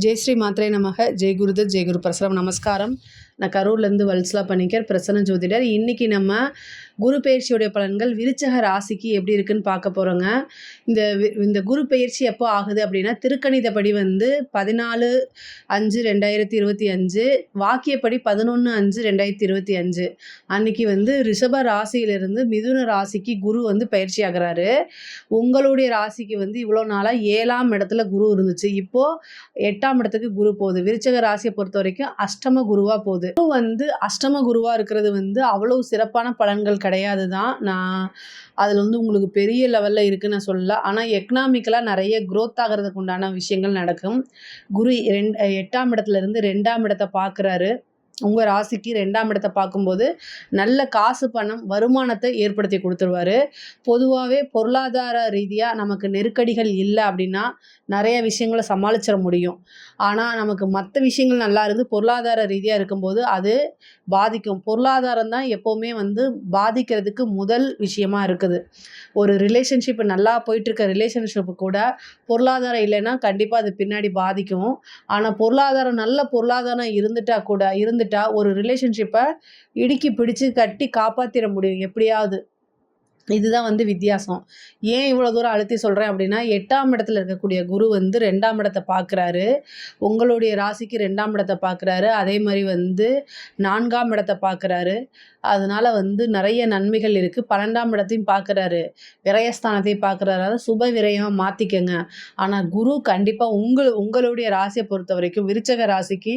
ஜெய் ஸ்ரீ மாத்ரே நமக. ஜெய் குருதத் ஜெய் குரு பிரசரம். நமஸ்காரம். நான் கரூர்லேருந்து வல்சலா பண்ணிக்கர் பிரசன்ன ஜோதிடர். இன்றைக்கி நம்ம குரு பயிற்சியுடைய பலன்கள் விருச்சக ராசிக்கு எப்படி இருக்குன்னு பார்க்க போகிறோங்க இந்த வி- இந்த குரு பயிற்சி எப்போ ஆகுது அப்படின்னா திருக்கணிதப்படி வந்து பதினாலு அஞ்சு ரெண்டாயிரத்தி இருபத்தி அஞ்சு வாக்கியப்படி பதினொன்று அஞ்சு ரெண்டாயிரத்தி இருபத்தி அஞ்சு. அன்னைக்கு வந்து ரிஷப ராசியிலிருந்து மிதுன ராசிக்கு குரு வந்து பயிற்சி ஆகுறாரு. உங்களுடைய ராசிக்கு வந்து இவ்வளோ நாளாக ஏழாம் இடத்துல குரு இருந்துச்சு. இப்போது எட்டாம் இடத்துக்கு குரு போகுது. விருச்சக ராசியை பொறுத்த வரைக்கும் அஷ்டம குருவாக போகுது. குரு வந்து அஷ்டம குருவாக இருக்கிறது வந்து அவ்வளோ சிறப்பான பலன்கள் கிடையாது தான் நான் அதில் வந்து உங்களுக்கு பெரிய லெவலில் இருக்குன்னு நான் சொல்லல. ஆனால் எக்கனாமிக்கலாக நிறைய க்ரோத் ஆகிறதுக்கு உண்டான விஷயங்கள் நடக்கும். குரு ரெண்டு எட்டாம் இடத்துல இருந்து ரெண்டாம் இடத்தை பார்க்குறாரு. உங்கள் ராசிக்கு ரெண்டாம் இடத்தை பார்க்கும்போது நல்ல காசு பணம் வருமானத்தை ஏற்படுத்தி கொடுத்துருவாரு. பொதுவாகவே பொருளாதார ரீதியாக நமக்கு நெருக்கடிகள் இல்லை அப்படின்னா நிறைய விஷயங்களை சமாளிச்சிட முடியும். ஆனால் நமக்கு மற்ற விஷயங்கள் நல்லா இருந்து பொருளாதார ரீதியாக இருக்கும்போது அது பாதிக்கும். பொருளாதாரம் தான் எப்போவுமே வந்து பாதிக்கிறதுக்கு முதல் விஷயமா இருக்குது. ஒரு ரிலேஷன்ஷிப் நல்லா போயிட்டுருக்க ரிலேஷன்ஷிப்பு கூட பொருளாதாரம் இல்லைன்னா கண்டிப்பாக அது பின்னாடி பாதிக்கும். ஆனால் பொருளாதாரம் நல்ல பொருளாதாரம் இருந்துட்டா கூட இருந்துட்டு ஒரு ரிலேஷன்ஷிப்பை இடுக்கி பிடிச்சு கட்டி காப்பாற்றிட முடியும். எப்படியாவது. இதுதான் வந்து வித்தியாசம். ஏன் இவ்வளோ தூரம் அழுத்தி சொல்கிறேன் அப்படின்னா எட்டாம் இடத்துல இருக்கக்கூடிய குரு வந்து ரெண்டாம் இடத்தை பார்க்குறாரு. உங்களுடைய ராசிக்கு ரெண்டாம் இடத்தை பார்க்குறாரு. அதே மாதிரி வந்து நான்காம் இடத்தை பார்க்குறாரு. அதனால வந்து நிறைய நன்மைகள் இருக்குது பன்னெண்டாம் இடத்தையும் பார்க்குறாரு. விரயஸ்தானத்தையும் பார்க்குறாரு. அதாவது சுப விரயமாக மாற்றிக்கங்க ஆனால் குரு கண்டிப்பாக உங்கள் உங்களுடைய ராசியை பொறுத்த வரைக்கும் விருச்சக ராசிக்கு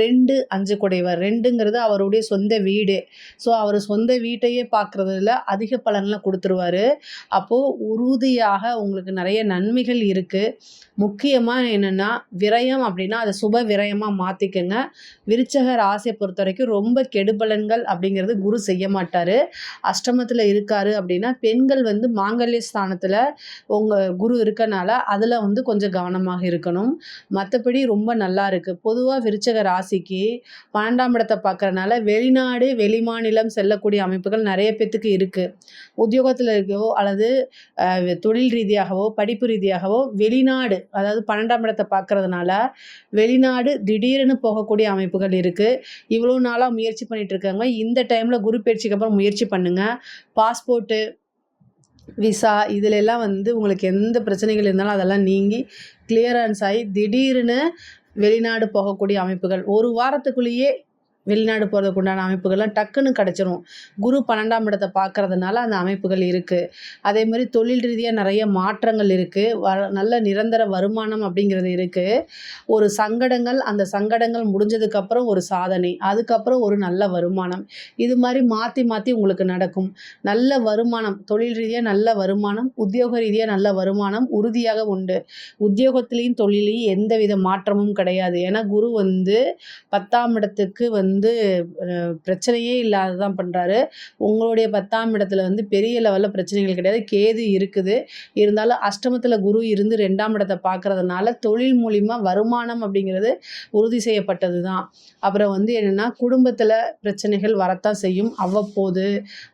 ரெண்டு அஞ்சு குடைவர். ரெண்டுங்கிறது அவருடைய சொந்த வீடு. ஸோ அவர் சொந்த வீட்டையே பார்க்குறதுல அதிக பலனில் கொடுத்துருவாரு. அப்போது உறுதியாக உங்களுக்கு நிறைய நன்மைகள் இருக்குது முக்கியமாக என்னென்னா விரயம் அப்படின்னா அதை சுப விரயமாக மாற்றிக்கங்க விருச்சக ராசியை பொறுத்த வரைக்கும் ரொம்ப கெடுபலன்கள் அப்படிங்கிறது குரு செய்ய மாட்டார். அஷ்டமத்தில் இருக்காரு அப்படின்னா பெண்கள் வந்து மாங்கல்ய ஸ்தானத்தில் உங்கள் குரு இருக்கனால அதில் வந்து கொஞ்சம் கவனமாக இருக்கணும். மற்றபடி ரொம்ப நல்லா இருக்குது பொதுவாக விருச்சக ராசிக்கு பன்னெண்டாம் இடத்தை பார்க்குறனால வெளிநாடு வெளிமாநிலம் செல்லக்கூடிய அமைப்புகள் நிறைய பேத்துக்கு இருக்குது உத்தியோகத்தில் இருக்கவோ அல்லது தொழில் ரீதியாகவோ படிப்பு ரீதியாகவோ வெளிநாடு அதாவது பன்னெண்டாம் இடத்தை பார்க்கறதுனால வெளிநாடு திடீர்னு போகக்கூடிய அமைப்புகள் இருக்குது இவ்வளோ நாளாக முயற்சி பண்ணிட்டு இருக்காங்க. இந்த டைமில் குரு பயிற்சிக்கு அப்புறம் முயற்சி பண்ணுங்கள் பாஸ்போர்ட்டு விசா இதிலெல்லாம் வந்து உங்களுக்கு எந்த பிரச்சனைகள் இருந்தாலும் அதெல்லாம் நீங்கி கிளியரன்ஸ் ஆகி திடீர்னு வெளிநாடு போகக்கூடிய அமைப்புகள். ஒரு வாரத்துக்குள்ளேயே வெளிநாடு போகிறதுக்கு உண்டான அமைப்புகள்லாம் டக்குன்னு கிடச்சிரும். குரு பன்னெண்டாம் இடத்தை பார்க்கறதுனால அந்த அமைப்புகள் இருக்குது அதே மாதிரி தொழில் ரீதியாக நிறைய மாற்றங்கள் இருக்குது வ நல்ல நிரந்தர வருமானம் அப்படிங்கிறது இருக்குது ஒரு சங்கடங்கள் அந்த சங்கடங்கள் முடிஞ்சதுக்கப்புறம் ஒரு சாதனை அதுக்கப்புறம் ஒரு நல்ல வருமானம். இது மாதிரி மாற்றி மாற்றி உங்களுக்கு நடக்கும். நல்ல வருமானம் தொழில் ரீதியாக நல்ல வருமானம் உத்தியோக ரீதியாக நல்ல வருமானம் உறுதியாக உண்டு. உத்தியோகத்திலையும் தொழிலையும் எந்தவித மாற்றமும் கிடையாது. ஏன்னா குரு வந்து பத்தாம் இடத்துக்கு வந்து வந்து பிரச்சனையே இல்லாததான் பண்ணுறாரு உங்களுடைய பத்தாம் இடத்துல வந்து பெரிய லெவலில் பிரச்சனைகள் கிடையாது. கேது இருக்குது. இருந்தாலும் அஷ்டமத்தில் குரு இருந்து ரெண்டாம் இடத்தை பார்க்குறதுனால தொழில் மூலிமா வருமானம் அப்படிங்கிறது உறுதி செய்யப்பட்டது தான் அப்புறம் வந்து என்னென்னா குடும்பத்தில் பிரச்சனைகள் வரத்தான் செய்யும். அவ்வப்போது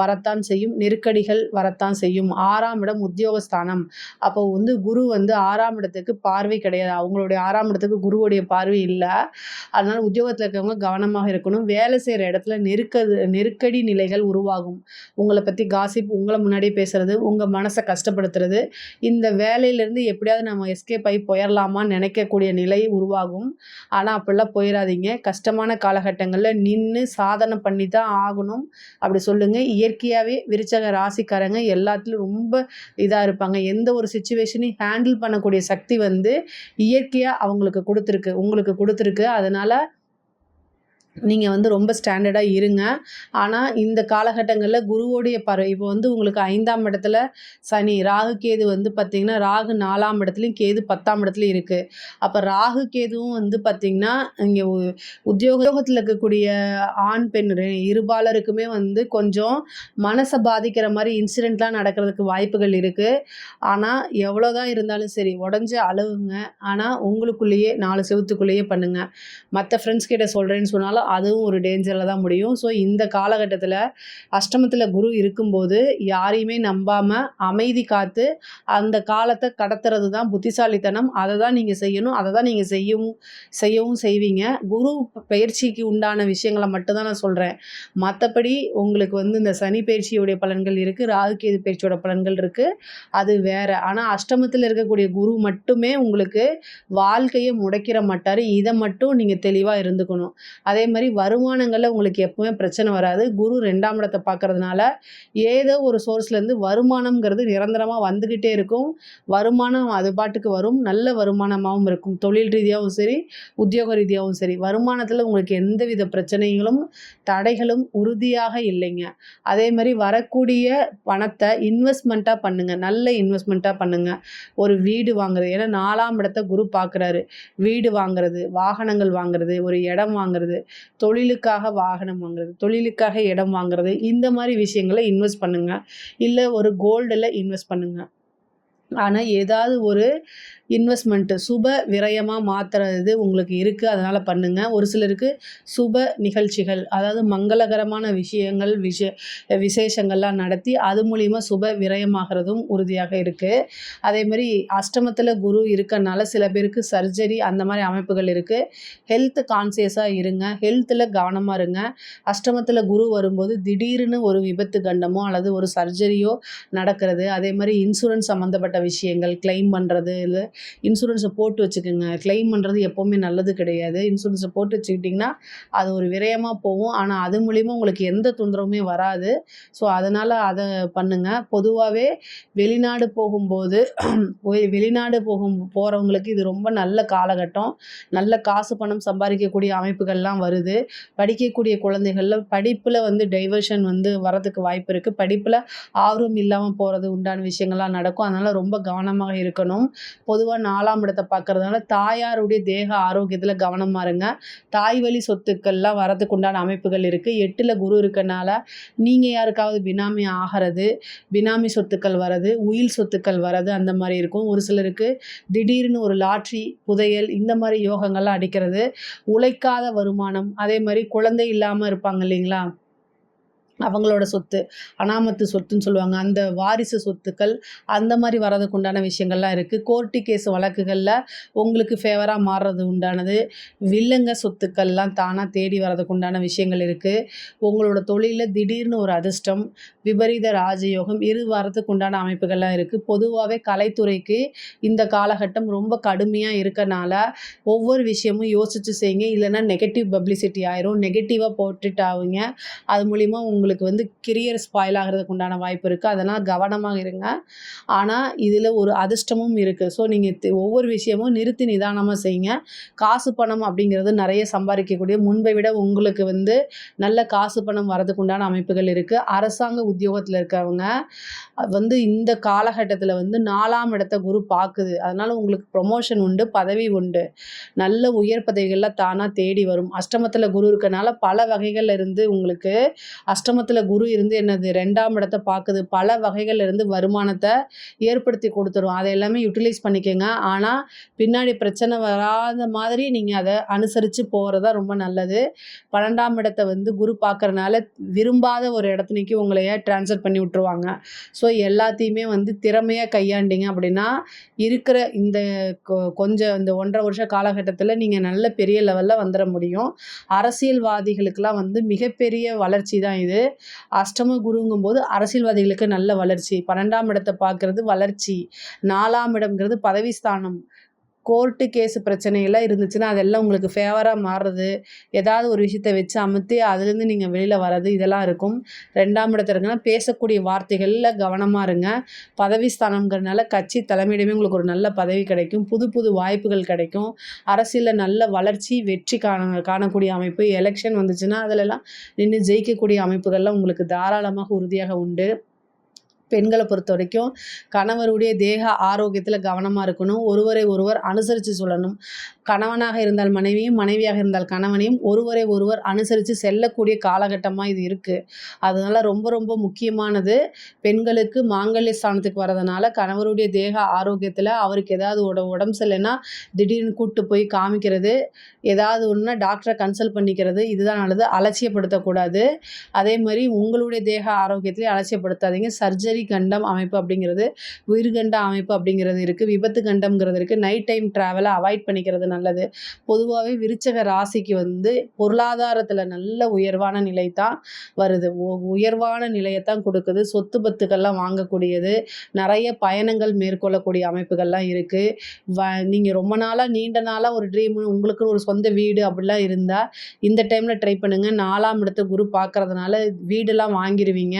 வரத்தான் செய்யும். நெருக்கடிகள் வரத்தான் செய்யும். ஆறாம் இடம் உத்தியோகஸ்தானம். அப்போ வந்து குரு வந்து ஆறாம் இடத்துக்கு பார்வை கிடையாது. அவங்களுடைய ஆறாம் இடத்துக்கு குருவுடைய பார்வை இல்லை. அதனால் உத்தியோகத்தில் இருக்கவங்க கவனமாக இருக்கணும் வேலை செய்கிற இடத்துல நெருக்க நெருக்கடி நிலைகள் உருவாகும். உங்களை பற்றி காசிப் உங்களை முன்னாடியே பேசுறது உங்கள் மனசை கஷ்டப்படுத்துறது இந்த வேலையிலேருந்து எப்படியாவது நம்ம எஸ்கேப் ஆகி போயிடலாமான்னு நினைக்கக்கூடிய நிலை உருவாகும். ஆனால் அப்படிலாம் போயிடாதீங்க கஷ்டமான காலகட்டங்களில் நின்று சாதனை பண்ணி தான் ஆகணும். அப்படி சொல்லுங்கள் இயற்கையாகவே விருச்சக ராசிக்காரங்க எல்லாத்துலேயும் ரொம்ப இதாக இருப்பாங்க. எந்த ஒரு சுச்சுவேஷனையும் ஹேண்டில் பண்ணக்கூடிய சக்தி வந்து இயற்கையாக அவங்களுக்கு கொடுத்துருக்கு. உங்களுக்கு கொடுத்துருக்கு. அதனால் நீங்கள் வந்து ரொம்ப ஸ்டாண்டர்டாக இருங்க. ஆனால் இந்த காலகட்டங்களில் குருவோடைய பறவை இப்போ வந்து உங்களுக்கு ஐந்தாம் இடத்துல சனி ராகு கேது வந்து பார்த்திங்கன்னா ராகு நாலாம் இடத்துலையும் கேது பத்தாம் இடத்துலையும் இருக்குது அப்போ ராகு கேதுவும் வந்து பார்த்திங்கன்னா இங்கே உத்தியோகத்தில் இருக்கக்கூடிய ஆண் பெண் இருபாலருக்குமே வந்து கொஞ்சம் மனசை பாதிக்கிற மாதிரி இன்சிடெண்ட்லாம் நடக்கிறதுக்கு வாய்ப்புகள் இருக்குது ஆனால் எவ்வளோ தான் இருந்தாலும் சரி உடஞ்ச அளவுங்க ஆனால் உங்களுக்குள்ளேயே நாலு செவத்துக்குள்ளேயே பண்ணுங்கள் மற்ற ஃப்ரெண்ட்ஸ் கிட்ட சொல்கிறேன்னு சொன்னாலும் அதுவும் ஒரு டேஞ்சரில் தான் முடியும். ஸோ இந்த காலகட்டத்தில் அஷ்டமத்தில் குரு இருக்கும்போது யாரையுமே நம்பாமல் அமைதி காத்து அந்த காலத்தை கடத்துறது தான் புத்திசாலித்தனம். அதை தான் நீங்கள் செய்யணும் அதை தான் நீங்கள் செய்யவும் செய்யவும் செய்வீங்க. குரு பயிற்சிக்கு உண்டான விஷயங்களை மட்டும்தான் நான் சொல்கிறேன் மற்றபடி உங்களுக்கு வந்து இந்த சனி பயிற்சியுடைய பலன்கள் இருக்குது ராகுகேது பயிற்சியோட பலன்கள் இருக்குது அது வேறு. ஆனால் அஷ்டமத்தில் இருக்கக்கூடிய குரு மட்டுமே உங்களுக்கு வாழ்க்கையை முடைக்கிற மாட்டார். இதை மட்டும் நீங்கள் தெளிவாக இருந்துக்கணும். அதே மாதிரி வருமானங்களில் உங்களுக்கு எப்பவுமே பிரச்சனை வராது. குரு ரெண்டாம் இடத்தை பார்க்கறதுனால ஏதோ ஒரு சோர்ஸ்லேருந்து வருமானம்ங்கிறது நிரந்தரமாக வந்துக்கிட்டே இருக்கும். வருமானம் அது பாட்டுக்கு வரும். நல்ல வருமானமாகவும் இருக்கும். தொழில் ரீதியாகவும் சரி உத்தியோக ரீதியாகவும் சரி. வருமானத்தில் உங்களுக்கு எந்தவித பிரச்சனைகளும் தடைகளும் உறுதியாக இல்லைங்க. அதே மாதிரி வரக்கூடிய பணத்தை இன்வெஸ்ட்மெண்ட்டாக பண்ணுங்கள் நல்ல இன்வெஸ்ட்மெண்ட்டாக பண்ணுங்கள் ஒரு வீடு வாங்குறது. ஏன்னா நாலாம் இடத்த குரு பார்க்குறாரு. வீடு வாங்குறது வாகனங்கள் வாங்குறது ஒரு இடம் வாங்குறது. தொழிலுக்காக வாகனம் வாங்குறது தொழிலுக்காக இடம் வாங்குறது இந்த மாதிரி விஷயங்களை இன்வெஸ்ட் பண்ணுங்கள் இல்லை ஒரு கோல்டில் இன்வெஸ்ட் பண்ணுங்கள் ஆனால் ஏதாவது ஒரு இன்வெஸ்ட்மெண்ட்டு சுப விரயமாக மாற்றுறது உங்களுக்கு இருக்குது அதனால் பண்ணுங்கள் ஒரு சிலருக்கு சுப நிகழ்ச்சிகள் அதாவது மங்களகரமான விஷயங்கள் விஷ விசேஷங்கள்லாம் நடத்தி அது மூலிமா சுப விரயமாகிறதும் உறுதியாக இருக்குது அதேமாதிரி அஷ்டமத்தில் குரு இருக்கனால சில பேருக்கு சர்ஜரி அந்த மாதிரி அமைப்புகள் இருக்குது ஹெல்த் கான்சியஸாக இருங்க ஹெல்த்தில் கவனமாக இருங்க. அஷ்டமத்தில் குரு வரும்போது திடீர்னு ஒரு விபத்து கண்டமோ அல்லது ஒரு சர்ஜரியோ நடக்கிறது அதே மாதிரி இன்சூரன்ஸ் சம்மந்தப்பட்ட விஷயங்கள் கிளைம் பண்ணுறது இல்லை இன்சூரன்ஸை போட்டு வச்சுக்கோங்க. கிளைம் பண்ணுறது எப்போவுமே நல்லது கிடையாது. இன்சூரன்ஸை போட்டு வச்சுக்கிட்டிங்கன்னா அது ஒரு விரயமாக போகும். ஆனால் அது மூலிமா உங்களுக்கு எந்த தொந்தரவுமே வராது. ஸோ அதனால் அதை பண்ணுங்கள் பொதுவாகவே வெளிநாடு போகும்போது வெளிநாடு போகும் போகிறவங்களுக்கு இது ரொம்ப நல்ல காலகட்டம். நல்ல காசு பணம் சம்பாதிக்கக்கூடிய அமைப்புகள்லாம் வருது. படிக்கக்கூடிய குழந்தைகளில் படிப்பில் வந்து டைவர்ஷன் வந்து வரதுக்கு வாய்ப்பு இருக்குது படிப்பில் ஆர்வம் இல்லாமல் போகிறது உண்டான விஷயங்கள்லாம் நடக்கும். அதனால் ரொம்ப கவனமாக இருக்கணும். பொதுவாக நாலாம் இடத்தை பார்க்கறதுனால தாயாருடைய தேக ஆரோக்கியத்தில் கவனமாக இருங்க. தாய் வழி சொத்துக்கள்லாம் வரதுக்கு உண்டான அமைப்புகள் இருக்குது எட்டில் குரு இருக்கனால நீங்கள் யாருக்காவது பினாமி ஆகிறது பினாமி சொத்துக்கள் வரது உயில் சொத்துக்கள் வரது அந்த மாதிரி இருக்கும். ஒரு சிலருக்கு திடீர்னு ஒரு லாட்ரி புதையல் இந்த மாதிரி யோகங்கள்லாம் அடிக்கிறது. உழைக்காத வருமானம் அதே மாதிரி குழந்தை இல்லாமல் இருப்பாங்க இல்லைங்களா? அவங்களோட சொத்து அனாமத்து சொத்துன்னு சொல்லுவாங்க. அந்த வாரிசு சொத்துக்கள் அந்த மாதிரி வரதுக்கு உண்டான விஷயங்கள்லாம் இருக்குது கோர்ட்டு கேஸ் வழக்குகளில் உங்களுக்கு ஃபேவராக மாறுறது உண்டானது வில்லங்க சொத்துக்கள்லாம் தானாக தேடி வரதுக்கு உண்டான விஷயங்கள் இருக்குது உங்களோட தொழிலில் திடீர்னு ஒரு அதிர்ஷ்டம் விபரீத ராஜயோகம் இரு வரதுக்கு உண்டான அமைப்புகள்லாம் இருக்குது பொதுவாகவே கலைத்துறைக்கு இந்த காலகட்டம் ரொம்ப கடுமையாக இருக்கனால ஒவ்வொரு விஷயமும் யோசித்து செய்யுங்க. இல்லைன்னா நெகட்டிவ் பப்ளிசிட்டி ஆயிரும். நெகட்டிவாக போட்டுட்டு ஆகுங்க அது மூலிமா உங்களுக்கு வந்து கெரியர் ஸ்பாயில் ஆகிறதுக்கு உண்டான வாய்ப்பு இருக்குது அதனால் கவனமாக இருங்க. ஆனால் இதில் ஒரு அதிர்ஷ்டமும் இருக்குது ஸோ நீங்கள் ஒவ்வொரு விஷயமும் நிறுத்தி நிதானமாக செய்யுங்க. காசு பணம் அப்படிங்கிறது நிறைய சம்பாதிக்கக்கூடிய முன்பை விட உங்களுக்கு வந்து நல்ல காசு பணம் வரதுக்கு உண்டான அமைப்புகள் இருக்குது அரசாங்க உத்தியோகத்தில் இருக்கவங்க வந்து இந்த காலகட்டத்தில் வந்து நாலாம் இடத்த குரு பார்க்குது அதனால் உங்களுக்கு ப்ரொமோஷன் உண்டு பதவி உண்டு. நல்ல உயர் பதவிகள்லாம் தானாக தேடி வரும். அஷ்டமத்தில் குரு இருக்கனால பல வகைகளில் இருந்து உங்களுக்கு அஷ்டமத்தில் குரு இருந்து என்னது ரெண்டாம் இடத்த பார்க்குது பல வகைகள் இருந்து வருமானத்தை ஏற்படுத்தி கொடுத்துரும். அதை எல்லாமே யூட்டிலைஸ் பண்ணிக்கோங்க. ஆனால் பின்னாடி பிரச்சனை வராத மாதிரி நீங்கள் அதை அனுசரித்து போகிறது தான் ரொம்ப நல்லது. பன்னெண்டாம் இடத்த வந்து குரு பார்க்குறனால விரும்பாத ஒரு இடத்துனைக்கு உங்களைய ட்ரான்ஸ்ஃபர் பண்ணி விட்ருவாங்க ஸோ எல்லாத்தையுமே வந்து திறமையாக கையாண்டிங்க அப்படின்னா இருக்கிற இந்த கொ- கொஞ்சம் இந்த ஒன்றரை வருஷ காலகட்டத்தில் நீங்கள் நல்ல பெரிய லெவலில் வந்துட முடியும். அரசியல்வாதிகளுக்கெல்லாம் வந்து மிகப்பெரிய வளர்ச்சி தான் இது. அஷ்டம குருங்கும்போது அரசியல்வாதிகளுக்கு நல்ல வளர்ச்சி. பன்னெண்டாம் இடத்தை பார்க்கறது வளர்ச்சி. நாலாம் இடம்ங்கிறது பதவி ஸ்தானம். கோர்ட்டு கேஸு பிரச்சனையெல்லாம் இருந்துச்சுன்னா அதெல்லாம் உங்களுக்கு ஃபேவராக மாறுறது. ஏதாவது ஒரு விஷயத்த வச்சு அமுத்தி அதுலேருந்து நீங்கள் வெளியில் வர்றது இதெல்லாம் இருக்கும். ரெண்டாம் இடத்துல இருக்குன்னா பேசக்கூடிய வார்த்தைகளில் கவனமாக இருங்க. பதவி ஸ்தானங்கிறதுனால கட்சி தலைமையிடமே உங்களுக்கு ஒரு நல்ல பதவி கிடைக்கும். புது புது வாய்ப்புகள் கிடைக்கும். அரசியலில் நல்ல வளர்ச்சி வெற்றி காண காணக்கூடிய அமைப்பு. எலெக்ஷன் வந்துச்சுன்னா அதிலெல்லாம் நின்று ஜெயிக்கக்கூடிய அமைப்புகள்லாம் உங்களுக்கு தாராளமாக உறுதியாக உண்டு. பெண்களை பொறுத்த வரைக்கும் கணவருடைய தேக ஆரோக்கியத்தில் கவனமாக இருக்கணும். ஒருவரை ஒருவர் அனுசரித்து சொல்லணும். கணவனாக இருந்தால் மனைவியும் மனைவியாக இருந்தால் கணவனையும் ஒருவரை ஒருவர் அனுசரித்து செல்லக்கூடிய காலகட்டமாக இது இருக்குது அதனால் ரொம்ப ரொம்ப முக்கியமானது பெண்களுக்கு மாங்கல்ய ஸ்தானத்துக்கு வரதுனால கணவருடைய தேக ஆரோக்கியத்தில் அவருக்கு ஏதாவது உட உடம்பு சரியில்லைன்னா திடீர்னு கூப்பிட்டு போய் காமிக்கிறது ஏதாவது ஒன்றுனா டாக்டரை கன்சல்ட் பண்ணிக்கிறது இதுதான் நல்லது. அலட்சியப்படுத்தக்கூடாது. அதே மாதிரி உங்களுடைய தேக ஆரோக்கியத்திலே அலட்சியப்படுத்தாதீங்க. சர்ஜரி கண்டம் அமைப்பு அப்படிங்கிறது உயிர்கண்ட அமைப்பு அப்படிங்கிறது இருக்குது விபத்து கண்டம்ங்கிறது இருக்குது நைட் டைம் ட்ராவலை அவாய்ட் பண்ணிக்கிறது நல்லது. பொதுவாகவே விருச்சக ராசிக்கு வந்து பொருளாதாரத்தில் நல்ல உயர்வான நிலை தான் வருது. உயர்வான நிலையைத்தான் கொடுக்குது. சொத்து பத்துக்கள்லாம் வாங்கக்கூடியது. நிறைய பயணங்கள் மேற்கொள்ளக்கூடிய அமைப்புகள்லாம் இருக்குது வ நீங்கள் ரொம்ப நாளாக நீண்ட நாளாக ஒரு ட்ரீம் உங்களுக்கு ஒரு சொந்த வீடு அப்படிலாம் இருந்தால் இந்த டைமில் ட்ரை பண்ணுங்கள் நாலாம் இடத்த குரு பார்க்குறதுனால வீடெல்லாம் வாங்கிடுவீங்க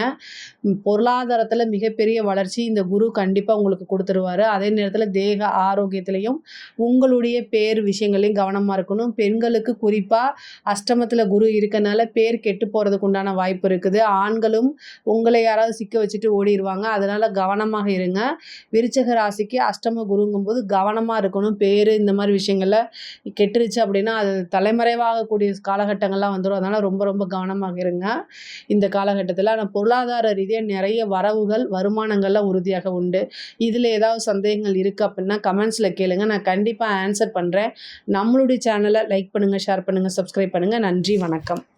பொருளாதாரத்தில் மிகப்பெரிய வளர்ச்சி இந்த குரு கண்டிப்பாக உங்களுக்கு கொடுத்துருவாரு. அதே நேரத்தில் தேக ஆரோக்கியத்திலையும் உங்களுடைய பேர் விஷயங்களையும் கவனமாக இருக்கணும். பெண்களுக்கு குறிப்பாக அஷ்டமத்தில் குரு இருக்கனால பேர் கெட்டு போகிறதுக்கு உண்டான வாய்ப்பு இருக்குது. ஆண்களும் உங்களை யாராவது சிக்க வச்சுட்டு ஓடிடுவாங்க அதனால் கவனமாக இருங்க. விருச்சக ராசிக்கு அஷ்டம குருங்கும்போது கவனமாக இருக்கணும். பேர் இந்த மாதிரி விஷயங்களில் கெட்டுருச்சு அப்படின்னா அது தலைமறைவாகக்கூடிய காலகட்டங்கள்லாம் வந்துடும் அதனால் ரொம்ப ரொம்ப கவனமாக இருங்க. இந்த காலகட்டத்தில் ஆனால் பொருளாதார ரீதியாக நிறைய வரவுகள் வருமானங்கள்லாம் உறுதியாக உண்டு. இதில் ஏதாவது சந்தேகங்கள் இருக்குது அப்படின்னா கமெண்ட்ஸில் கேளுங்க. நான் கண்டிப்பாக ஆன்சர் பண்ணுறேன் நம்மளுடைய சேனலை லைக் பண்ணுங்கள் ஷேர் பண்ணுங்கள் சப்ஸ்கிரைப் பண்ணுங்கள் நன்றி வணக்கம்.